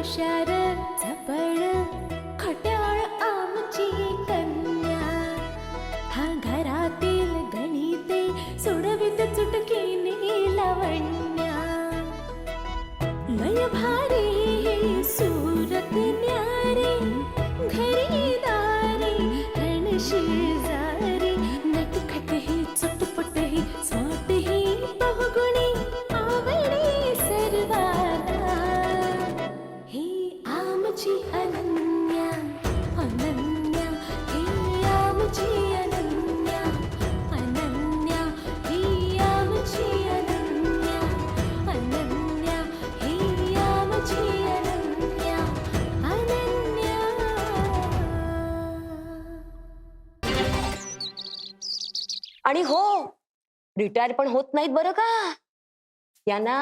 हुशार रिटायर पण होत नाहीत बरं का? यांना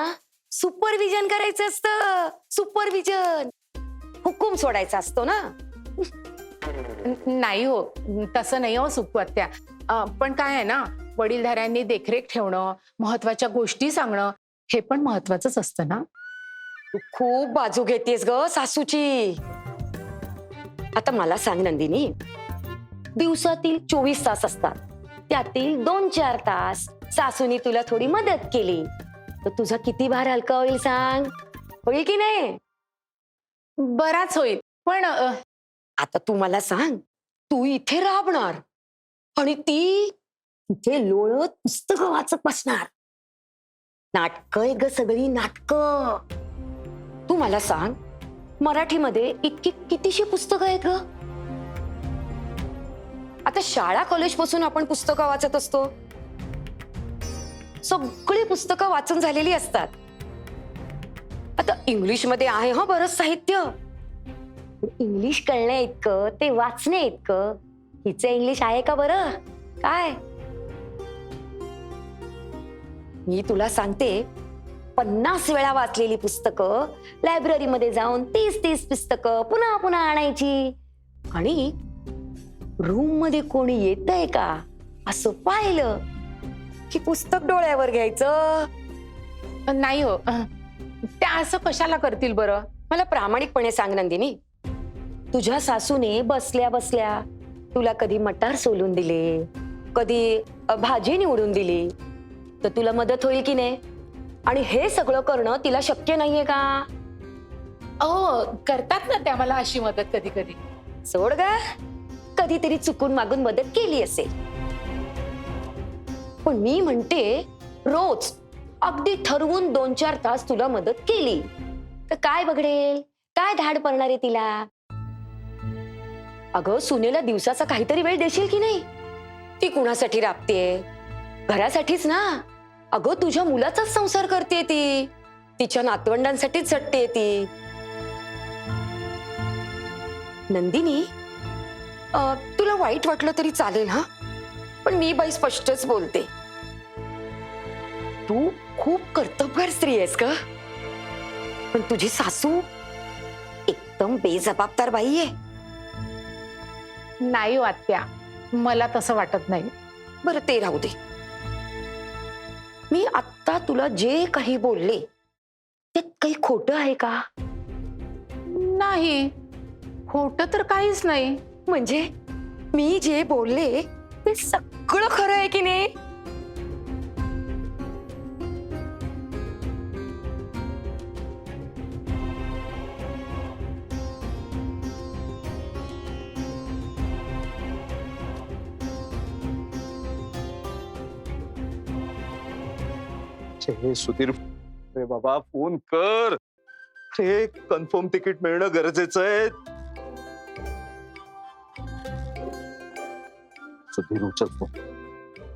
सुपरविजन करायचं असतं. सुपरविजन हुकूम सोडायचा असतो ना? नाही हो तसं नाही हो सुपत्या पण काय आहे ना वडीलधाऱ्यांनी देखरेख ठेवणं महत्त्वाच्या गोष्टी सांगणं हे पण महत्वाचंच असतं ना? तू खूप बाजू घेतेस ग सासूची. आता मला सांग नंदिनी. दिवसातील चोवीस तास असतात. त्यातील दोन चार तास सासूनी तुला थोडी मदत केली. तर तुझा किती भार हलका होईल सांग. होईल की नाही? बराच होईल. पण अं, आता तू मला सांग तू इथे राबणार आणि ती तिथे लोळत पुस्तक वाचत बसणार. नाटक आहे ग सगळी नाटक. तू मला सांग मराठीमध्ये इतकी कितीशी पुस्तकं आहेत ग? आता शाळा कॉलेजपासून आपण पुस्तकं वाचत असतो. सगळी पुस्तकं वाचून झालेली असतात. आता इंग्लिशमध्ये आहे हा बरंच साहित्य. इंग्लिश कळण्या इतकं ते वाचणे इतकं हिचं इंग्लिश आहे का बरं? काय? मी तुला सांगते पन्नास वेळा वाचलेली पुस्तकं लायब्ररीमध्ये जाऊन तीस तीस पुस्तकं पुन्हा पुन्हा आणायची. आणि रूममध्ये कोणी येतंय का? असं पाहिलं. की पुस्तक डोळ्यावर घ्यायचं? नाही हो. त्या असं कशाला करतील बरं? मला प्रामाणिकपणे सांग नंदिनी. तुझ्या सासूने बसल्या बसल्या तुला कधी मटार सोलून दिले? कधी भाजी निवडून दिली? तर तुला मदत होईल की नाही? आणि हे सगळं करणं तिला शक्य नाहीये का? अहो करतात ना त्या मला अशी मदत कधी कधी सोड ग. कधीतरी चुकून मागून मदत केली असेल. पण मी म्हणते रोज अगदी ठरवून दोन चार तास तुला मदत केली. तर काय बघडेल? काय धाड पडणार आहे तिला? अगं सुनेला दिवसाचा काहीतरी वेळ देशील की नाही? ती कुणासाठी राबतेय? घरासाठीच ना? अगं तुझ्या मुलाचाच संसार करते ती. तिच्या नातवंडांसाठीच झटते ती. नंदिनी तुला वाईट वाटलं तरी चालेल हा? पण मी बाई स्पष्टच बोलते. तू खूप कर्तबगार स्त्री आहेस का पण तुझी सासू एकदम बेजबाबदार बाई आहे. नाही हो आत्या मला तसं वाटत नाही. बरं ते राहू दे. मी आत्ता तुला जे काही बोलले त्यात काही खोटं आहे का? नाही खोट तर काहीच नाही. म्हणजे मी जे बोलले ते सगळं खरं आहे की नाही? हे सुधीर अरे बाबा फोन कर. हे कन्फर्म तिकीट मिळणं गरजेचं आहे. सुधीर उचल फोन.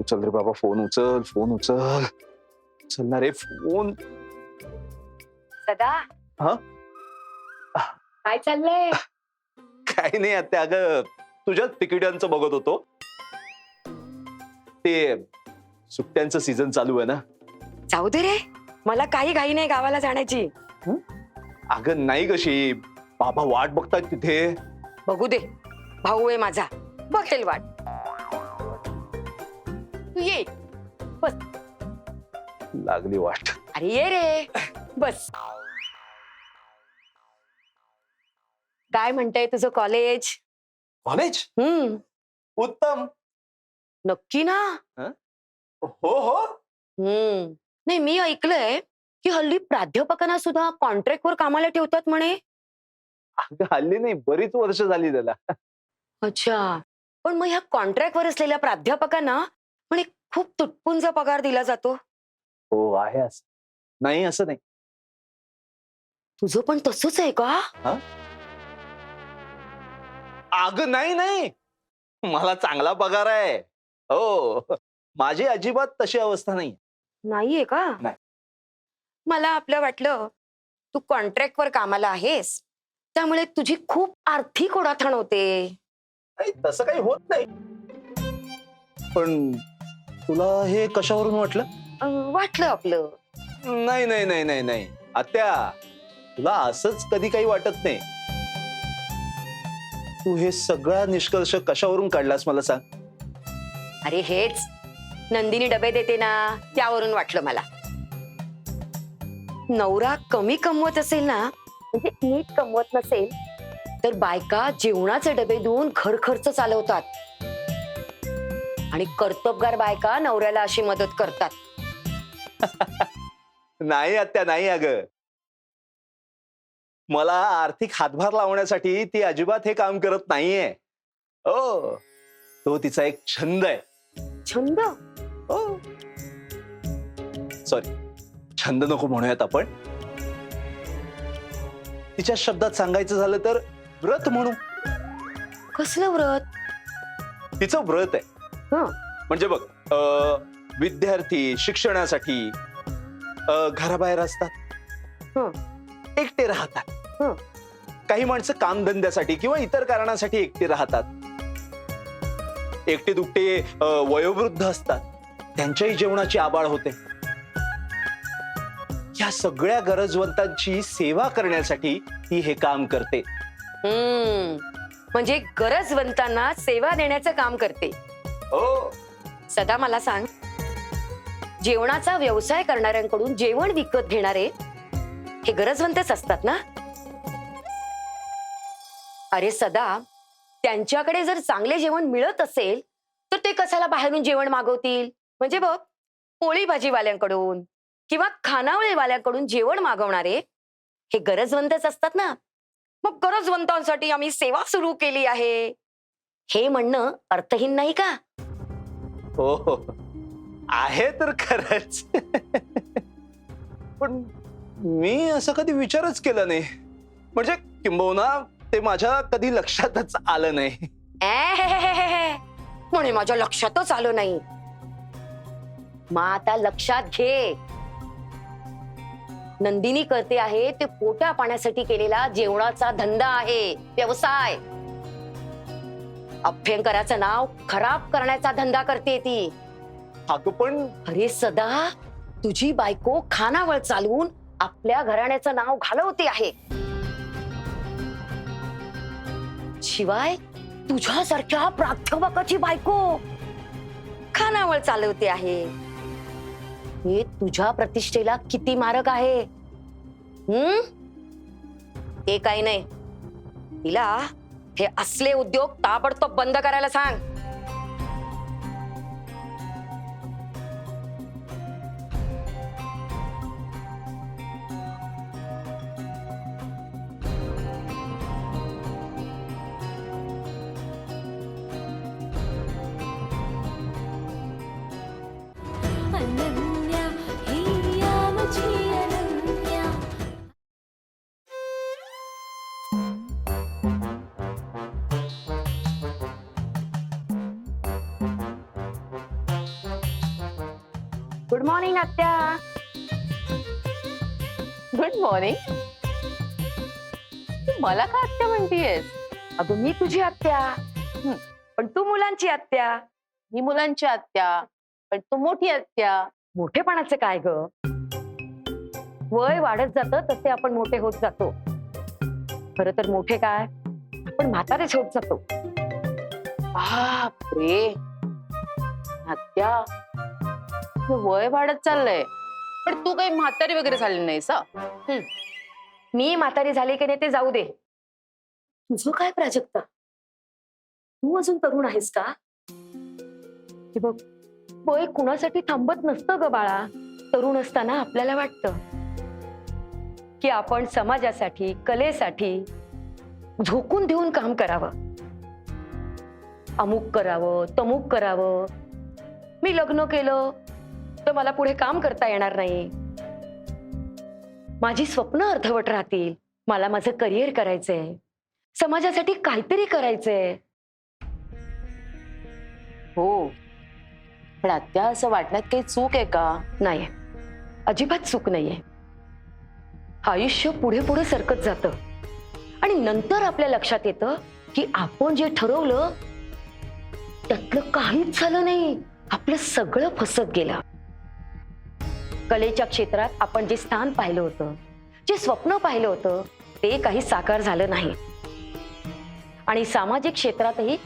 उचल रे बाबा फोन उचल फोन उचल. उचल ना रे फोन. सदा. हा? काय चाललंय? काही नाही आता अगं तुझ्याच तिकिटांचं बघत होतो. ते सुट्ट्यांचं सीझन चालू आहे ना. जाऊ दे रे. मला काही घाई नाही गावाला जाण्याची. अगं नाही कशी. बाबा वाट बघतात तिथे. बघू दे. भाऊ आहे माझा. बघेल वाट. तू ये. बस. लागली वाट. अरे ये रे. बस. काय म्हणतंय तुझं कॉलेज कॉलेज हम्म. उत्तम. नक्की ना? हो? हो हम्म. नाही मी ऐकलंय की हल्ली प्राध्यापकांना सुद्धा कॉन्ट्रॅक्टवर कामाला ठेवतात म्हणे. अगं हल्ली नाही बरीच वर्ष झाली त्याला. अच्छा. पण मग ह्या कॉन्ट्रॅक्टवर असलेल्या प्राध्यापकांना म्हणे खूप तुटपुंजा पगार दिला जातो. हो आहे असं. नाही असं नाही. तुझं पण तसंच आहे का? अगं नाही नाही. मला चांगला पगार आहे. हो. माझी अजिबात तशी अवस्था नाही नाहीये का? नाही. मला आपलं वाटलं तू कॉन्ट्रॅक्टवर कामाला आहेस. त्यामुळे तुझी खूप आर्थिक ओढाथण होते. नाही, तसं काही होत नाही. पण तुला हे कशावरून वाटलं? अं, वाटलं आपलं. नाही नाही नाही नाही नाही. आत्या तुला असंच कधी काही वाटत नाही. तू हे सगळा निष्कर्ष कशावरून काढलास मला सांग? अरे हेच. नंदिनी डबे देते ना त्यावरून वाटलं मला. नवरा कमी कमवत असेल ना म्हणजे नीट कमवत नसेल तर बायका जेवणाचे डबे देऊन घर खर्च चालवतात. आणि कर्तबगार बायका नवऱ्याला अशी मदत करतात. नाही आत्या नाही अग. मला आर्थिक हातभार लावण्यासाठी ती अजिबात हे काम करत नाहीये. हो तो तिचा एक छंद आहे. छंद? हो. सॉरी छंद नको म्हणूयात आपण. तिच्या शब्दात सांगायचं झालं तर व्रत म्हणू. कसलं व्रत? तिचं व्रत आहे. म्हणजे बघ अं, विद्यार्थी शिक्षणासाठी घराबाहेर असतात. हं. एकटे राहतात. हं. काही माणसं कामधंद्यासाठी किंवा इतर कारणासाठी एकटे राहतात. एकटे दुकटे वयोवृद्ध असतात. त्यांच्याही जेवणाची आबाळ होते. या सगळ्या गरजवंतांची सेवा करण्यासाठी ती हे काम करते. म्हणजे गरजवंतांना सेवा देण्याचं काम करते. हो. सदा मला सांग जेवणाचा व्यवसाय करणाऱ्यांकडून जेवण विकत घेणारे हे गरजवंतच असतात ना? अरे सदा त्यांच्याकडे जर चांगले जेवण मिळत असेल तर ते कशाला बाहेरून जेवण मागवतील? म्हणजे बघ पोळी भाजीवाल्यांकडून किंवा खानावळीवाल्यांकडून जेवण मागवणारे हे गरजवंतच असतात ना? मग गरजवंतांसाठी आम्ही सेवा सुरू केली आहे. हे म्हणणं अर्थहीन नाही का? हो. हो आहे तर खरंच. पण मी असं कधी विचारच केला नाही. म्हणजे किंबहुना ते माझ्या कधी लक्षातच आलं नाही. म्हणे माझ्या लक्षातच आलं नाही. मग आता लक्षात घे. नंदिनी करते आहे ते पोटा पाण्यासाठी केलेला जेवणाचा धंदा आहे व्यवसाय. अभ्यंकराचं नाव खराब करण्याचा धंदा करते ती. अगं पण अरे सदा तुझी बायको खानावळ चालवून आपल्या घराण्याचं नाव घालवते आहे. शिवाय तुझ्यासारख्या प्राध्यापकाची बायको खानावळ चालवते आहे. हे तुझ्या प्रतिष्ठेला किती मारक आहे? हम्म ते काही नाही. तिला हे असले उद्योग ताबडतोब बंद करायला सांग. मॉर्निंग तू मला का आत्या म्हणतीयस? अगं मी तुझी आत्या हं, पण तू मुलांची आत्या मी मुलांची आत्या पण तू मोठी आत्या मोठेपणाचं काय ग? वय वाढत जात तसे आपण मोठे होत जातो. खर तर मोठे काय? आपण म्हातारेच होत जातो. बापरे! आत्या तुझं वय वाढत चाललंय. पण तू काही म्हातारी वगैरे झाली नाहीस हं? मी म्हातारी झाली की नाही ते जाऊ दे. तुझं काय प्राजक्ता? तू अजून तरुण आहेस का? हे बघ वय कुणासाठी थांबत नसतं ग बाळा. तरुण असताना आपल्याला वाटतं की आपण समाजासाठी कलेसाठी झोकून देऊन काम करावं. अमुक करावं तमुक करावं. मी लग्न केलं तर मला पुढे काम करता येणार नाही. माझी स्वप्न अर्धवट राहतील. मला माझं करिअर करायचंय. समाजासाठी काहीतरी करायचंय. हो. पण आत्या असं वाटण्यात काही चूक आहे का? नाही अजिबात चूक नाहीये. आयुष्य पुढे पुढे सरकत जातं. आणि नंतर आपल्या लक्षात येतं की आपण जे ठरवलं त्यातलं काहीच झालं नाही. आपलं सगळं फसत गेलं. कलेच्या क्षेत्रात आपण जे स्थान पाहिलं होतं जे स्वप्न पाहिलं होतं ते काही साकार झालं नाही. आणि सामाजिक क्षेत्रातही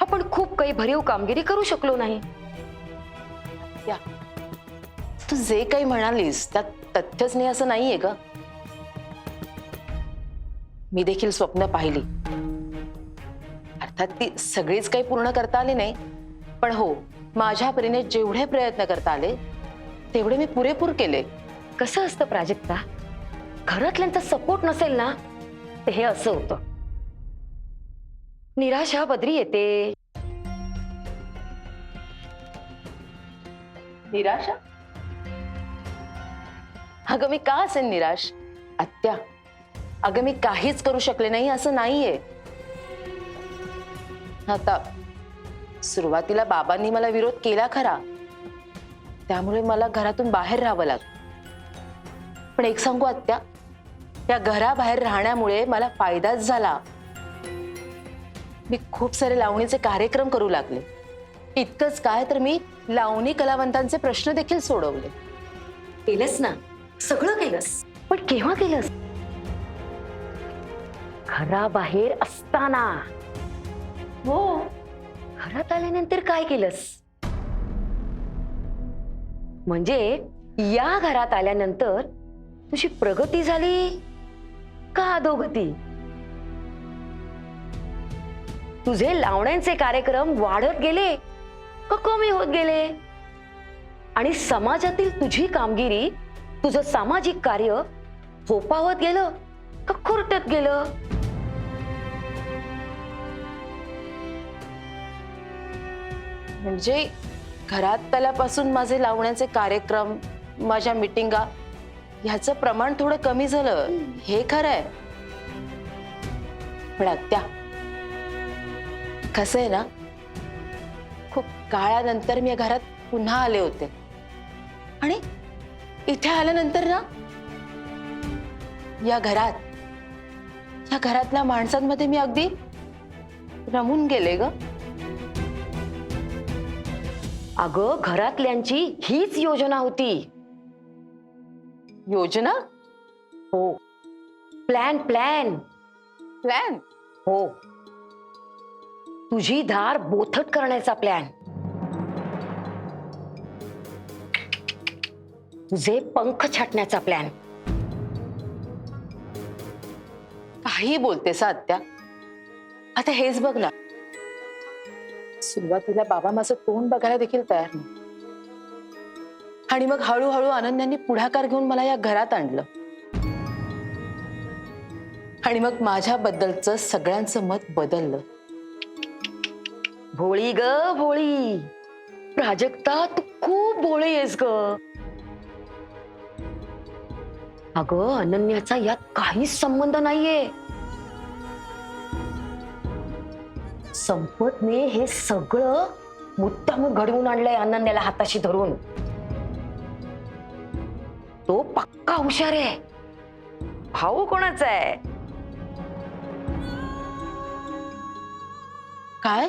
आपण खूप काही भरीव कामगिरी करू शकलो नाही. तू जे काही म्हणालीस त्यात तथ्यच नाही असं नाहीये का मी देखील स्वप्न पाहिली. अर्थात ती सगळीच काही पूर्ण करता आली नाही. पण हो माझ्या परीने जेवढे प्रयत्न करता आले तेवढे मी पुरेपूर केले. कसं असतं प्राजक्ता? घरातल्यांचा सपोर्ट नसेल ना? ते हे असं होतं. निराशा बदरी येते. निराशा? अगं मी का असेल निराश? आत्या अगं मी काहीच करू शकले नाही असं नाहीये. आता सुरुवातीला बाबांनी मला विरोध केला खरा. त्यामुळे मला घरातून बाहेर राहावं लागलं. पण एक सांगू आत्या या घराबाहेर राहण्यामुळे मला फायदाच झाला. मी खूप सारे लावणीचे कार्यक्रम करू लागले. इतकंच काय तर मी लावणी कलावंतांचे प्रश्न देखील सोडवले. केलंस ना? सगळं केलंस. पण केव्हा केलंस? घराबाहेर असताना. हो. घरात आल्यानंतर काय केलंस? म्हणजे या घरात आल्यानंतर तुझी प्रगती झाली का अधोगती? तुझे लावण्यांचे कार्यक्रम वाढत गेले का कमी होत गेले? आणि समाजातील तुझी कामगिरी तुझं सामाजिक कार्य होपावत गेलं का खुरटत गेलं? म्हणजे घरात त्यालापासून माझे लावण्याचे कार्यक्रम माझ्या मिटिंगा ह्याचं प्रमाण थोडं कमी झालं. हे खरं आहे पण आत्या कसं आहे ना खूप काळानंतर मी या घरात पुन्हा आले होते. आणि इथे आल्यानंतर ना या घरात या घरातल्या माणसांमध्ये मी अगदी रमून गेले ग. अगं घरातल्यांची हीच योजना होती. योजना? हो. Plan plan. प्लॅन? हो. तुझी धार बोथट करण्याचा प्लॅन. तुझे पंख छाटण्याचा प्लॅन. काही बोलतेस आत्या. आता हेच बघ ना. सुरुवातीला बाबा माझं तोंड बघायला देखील तयार नव्हतं. आणि मग हळूहळू आनंदांनी पुढाकार घेऊन मला या घरात आणलं. आणि मग माझ्याबद्दलचं सगळ्यांचं मत बदललं. भोळी ग भोळी. प्राजक्ता तू खूप भोळी आहेस ग. अगं अनन्याचा यात काहीच संबंध नाहीये. संपतने हे सगळं मुद्दाम घडवून आणलंय अनन्याला हाताशी धरून. तो पक्का हुशार आहे. भाऊ कोणाचा आहे? काय?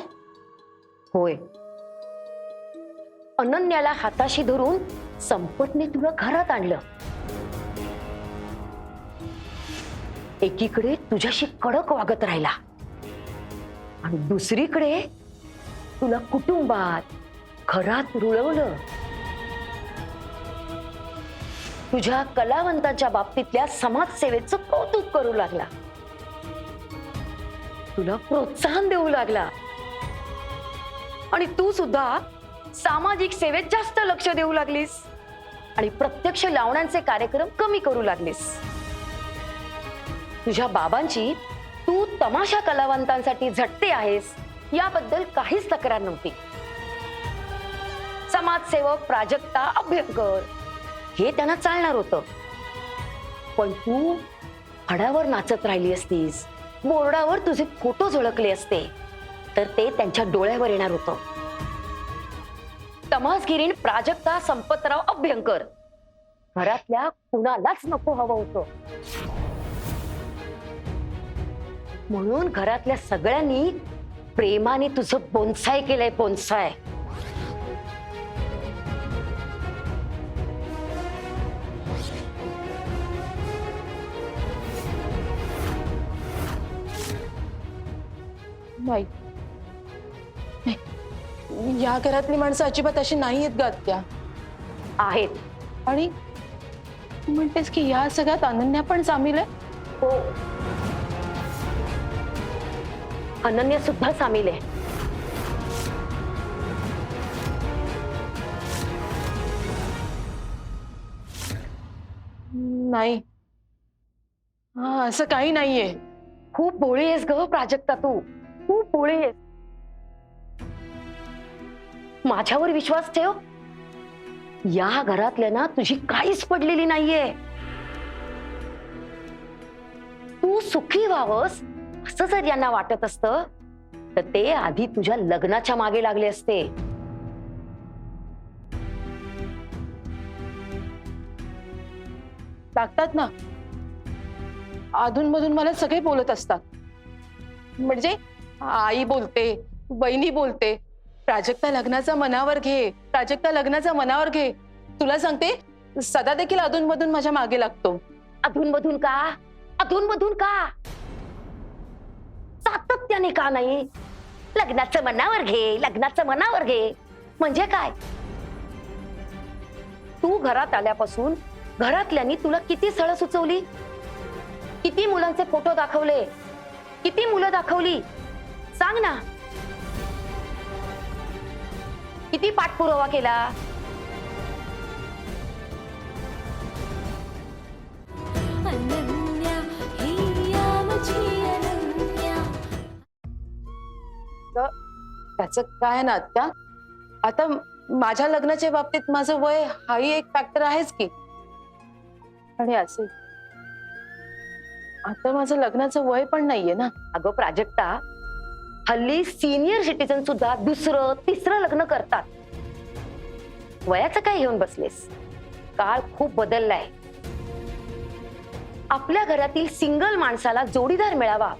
होय. अनन्याला हाताशी धरून संपतने तुला घरात आणलं. एकीकडे तुझ्याशी कडक वागत राहिला. आणि दुसरीकडे तुला कुटुंबात घरात रुळवलं. तुझ्या कलावंतांच्या बाबतीतल्या समाजसेवेचं कौतुक करू लागला. तुला प्रोत्साहन देऊ लागला. आणि तू सुद्धा सामाजिक सेवेत जास्त लक्ष देऊ लागलीस. आणि प्रत्यक्ष लावण्यांचे कार्यक्रम कमी करू लागलीस. तुझ्या बाबांची तू तमाशा कलावंतांसाठी झटते आहेस याबद्दल काहीच तक्रार नव्हती. समाजसेवक प्राजक्ता अभ्यंकर हे त्यांना चालणार होतं. पण तू फडावर नाचत राहिली असतीस बोर्डावर तुझे फोटो झळकले असते तर ते त्यांच्या डोळ्यावर येणार होतं. तमासगिरीन प्राजक्ता संपतराव अभ्यंकर. घरातल्या कुणालाच नको हवं होतं. म्हणून घरातल्या सगळ्यांनी प्रेमाने तुझं बोनसाय केलंय बोनसाय. नाही नाही. या घरातली माणसं अजिबात अशी नाही आहेत ग आत्या. आहेत. आणि तू म्हणतेस की या सगळ्यात अनन्या पण सामील आहे? हो. अनन्या सुद्धा सामील आहे. नाही. हा असं काही नाहीये. खूप भोळी आहेस ग प्राजक्ता तू. खूप भोळी आहेस. माझ्यावर विश्वास ठेव. या घरातल्या ना तुझी काहीच पडलेली नाहीये. तू सुखी व्हावस असं जर यांना वाटत असत तर ते आधी तुझ्या लग्नाच्या मागे लागले असते. लागतात ना? अधूनमधून मला सगळे बोलत असतात. म्हणजे आई बोलते बहिणी बोलते प्राजक्ता लग्नाचा मनावर घे प्राजक्ता लग्नाचा मनावर घे. तुला सांगते सदा देखील अधूनमधून माझ्या मागे लागतो. अधूनमधून का? अधूनमधून का? सातत्याने का नाही. लग्नाचं मनावर घे लग्नाचं मनावर घे. म्हणजे काय? तू घरात आल्यापासून घरातल्यानी तुला किती सळ सुचवली? किती मुलांचे फोटो दाखवले? किती मुलं दाखवली? सांग ना. किती पाठपुरावा केला? अनन्या त्याचं काय ना आत्या? आता माझ्या लग्नाच्या बाबतीत माझं वय हाही एक फॅक्टर आहेच की. आणि असे. आता माझं लग्नाचं वय पण नाहीये ना. अगं प्राजक्ता हल्ली सिनियर सिटीजन सुद्धा दुसरं तिसरं लग्न करतात. वयाचं काय घेऊन बसलेस? काळ खूप बदललाय. आपल्या घरातील सिंगल माणसाला जोडीदार मिळावा.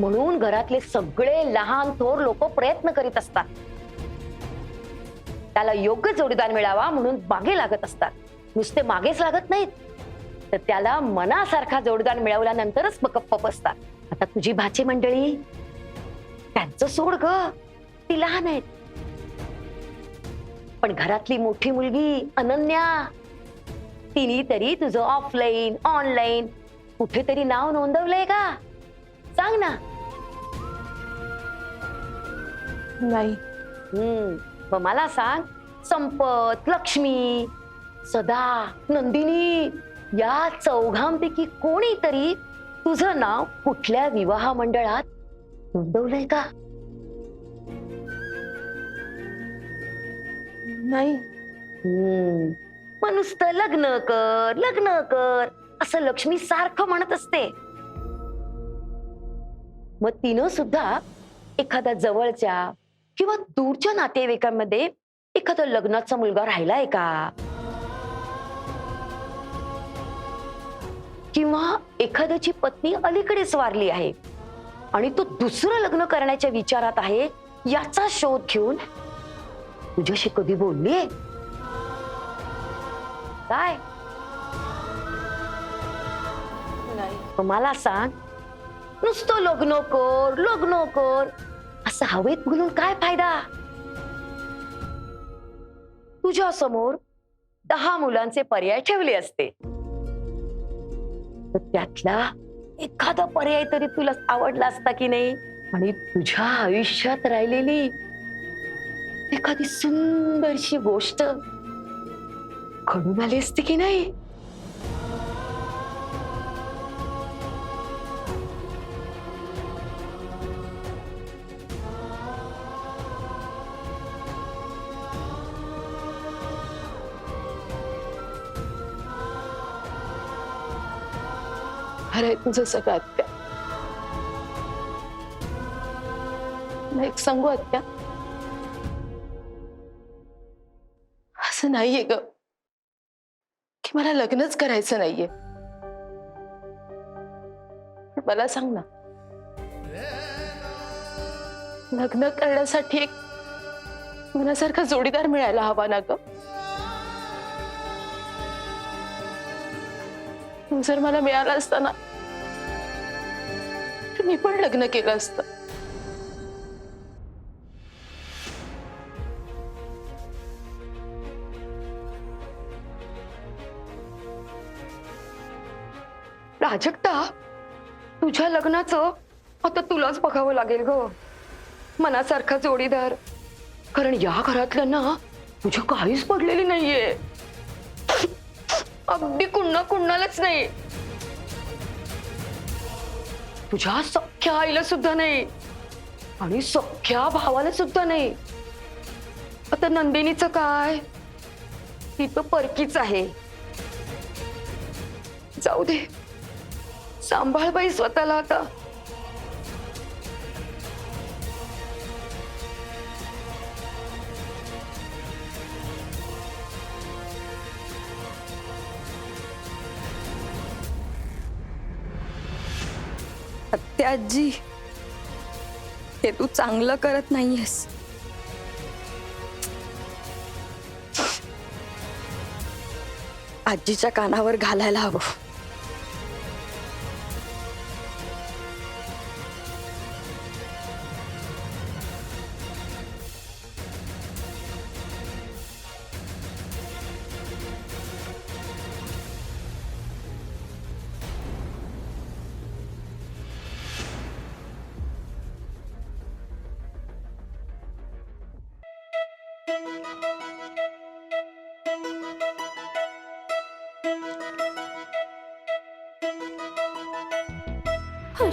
म्हणून घरातले सगळे लहान थोर लोक प्रयत्न करीत असतात. त्याला योग्य जोडीदार मिळावा म्हणून मागे लागत असतात. नुसते मागेच लागत नाहीत. तर त्याला मनासारखा जोडीदार मिळवल्यानंतरच गप्प बसतात. आता तुझी भाची मंडळी त्यांचं सोड ग. ती लहान आहेत. पण घरातली मोठी मुलगी अनन्या तिने तरी तुझं ऑफलाईन ऑनलाईन कुठेतरी नाव नोंदवलंय का? सांग ना. नाही. हम्म. मग मला सांग. संपत लक्ष्मी सदा नंदिनी या चौघांपैकी कोणीतरी तुझं नाव कुठल्या विवाह मंडळात नोंदवलंय का? नाही. हम्म. मग नुसतं लग्न कर लग्न कर. असं लक्ष्मी सारखं म्हणत असते. मग तिनं सुद्धा एखाद्या जवळच्या किंवा दूरच्या नातेवाईकांमध्ये एखादा लग्नाचा मुलगा राहिलाय का? किंवा एखाद्याची पत्नी अलीकडेच वारली आहे आणि तो दुसरं लग्न करण्याच्या विचारात आहे याचा शोध घेऊन तुझ्याशी कधी बोलली काय? मला सांग नुसतं लग्न कर लग्न कर. असं हवेत बोलून काय फायदा? तुझ्या समोर दहा मुलांचे पर्याय ठेवले असते. तर त्यातला एखादा पर्याय तरी तुला आवडला असता की नाही? आणि तुझ्या आयुष्यात राहिलेली एखादी सुंदरशी गोष्ट घडून आली असती की नाही? खरंय तुझं सगळं आत्या एक सांगू आत्या असं नाहीये ग. की मला लग्नच करायचं नाहीये. मला सांग ना. लग्न करण्यासाठी एक मनासारखा जोडीदार मिळायला हवा ना ग? जर मला मिळाला असताना मी पण लग्न केलं असतं. प्राजक्ता तुझ्या लग्नाचं आता तुलाच बघावं लागेल ग. मनासारखा जोडीदार. कारण या घरातल्यांना तुझी काहीच पडलेली नाहीये. अगदी कुणा कुणालाच नाही. तुझ्या सख्या आईला सुद्धा नाही. आणि सख्या भावाला सुद्धा नाही. आता नंदिनीचं काय? ती तर परकीच आहे. जाऊ दे. सांभाळ बाई स्वतःला आता. आजी हे तू चांगलं करत नाहीयेस. आजीच्या कानावर घालायला हवं.